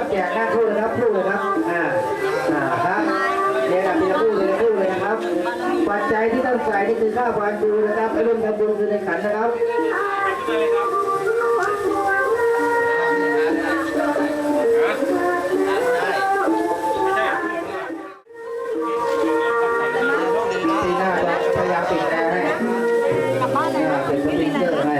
นคูนะครับแจกหน้าคู่นะครับพูดเลยครับอ่าอ่าครับเรียนกับพี่พูดเลยพูดเลยนะครับ ปัจจัยที่ต้องใส่นี่คือค่าพานคูนะครับไปร่วมทำบุญคือในขันนะครับที่หน้าจะพยายามปิดแอร์ให้กลับบ้านเลยอ่าเป็นสปริงเกอร์ให้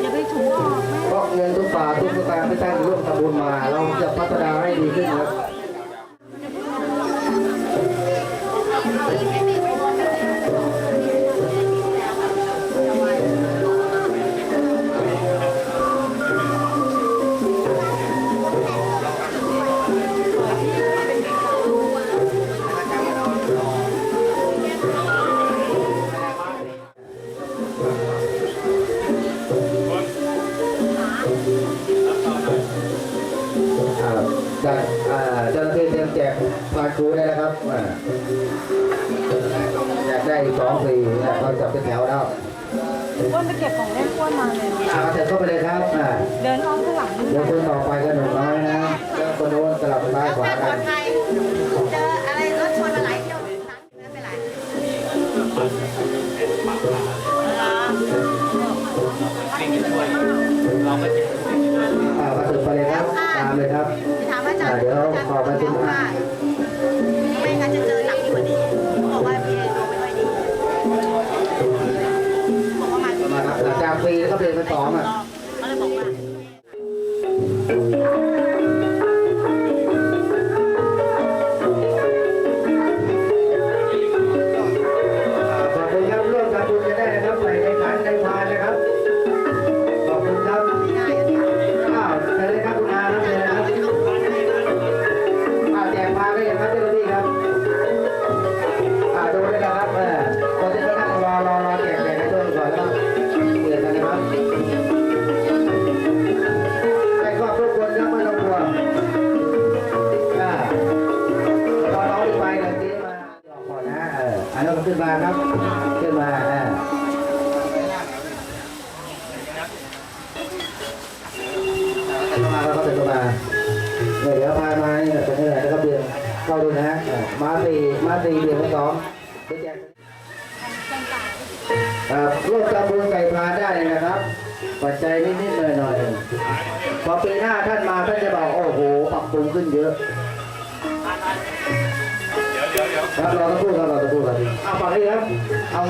อย่าไปถูออกเพราะเงินทุกบาททุกสตางค์ที่ท่านร่วมทำ บุญมา เราจะพัฒนาให้ดีขึ้นครับ จัดอ่าเจ้าหน้าที่เตรียมแจกพานครูได้แล้วครับอ่าแจกได้อีกสองสี่เนี่ยเขาจับเป็นแถวแล้วอ้วนไปเก็บของเล่นอ้วนมาเลยอ่าเสร็จเข้าไปเลยครับอ่าเดินอ้อมข้างหลังเดี๋ยวคนต่อไปก็หนุ่ เดี๋ยวขอประชุมอะไม่งั้นจะเจอหนักยิ่งกว่านี้เขาบอกว่าพี่เอดวงไม่ค่อยดีบอกว่ามาที่มาครับหลังจากฟรีแล้วก็เรียนเป็นสองอะ เข้ามาแล้วก็เดินเข้ามาเนี่ยเดี๋ยวพายมาเนี่ยตรงนี้แหละแล้วก็เบียงเข้าดูนะฮะมาสี่มาสี่เบียงไปสองไปแจกครับร่วมทำบุญไก่พาได้นะครับปัจจัยนิดๆหน่อยๆพอปีหน้าท่านมาท่านจะบอกโอ้โหปรับปรุงขึ้นเยอะครับเราต้องพูดครับเราต้องพูดครับเอาฝั่งนี้ครับเอา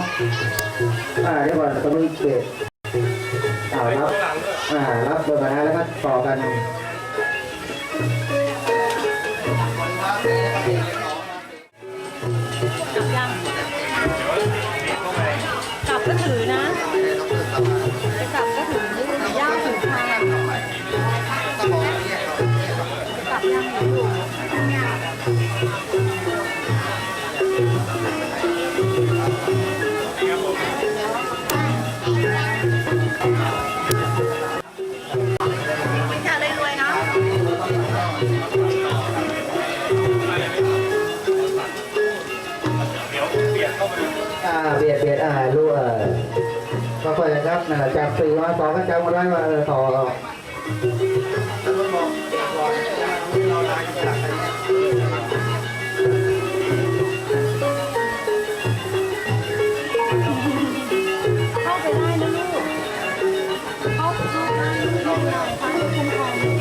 อ่าเดี๋ยวก่อนตะลุยเกตเอาครับ อ่ารับเบอร์มาแล้วก็ต่อกันกลับยังกลับก็ถือ ก็ค่อยครับนั่นแหละจากสี่มาสองก็จำมาได้ว่าเออต่อเข้าไปได้นะลูก เข้าเข้าได้ลูกฟ้าได้คุ้มครอง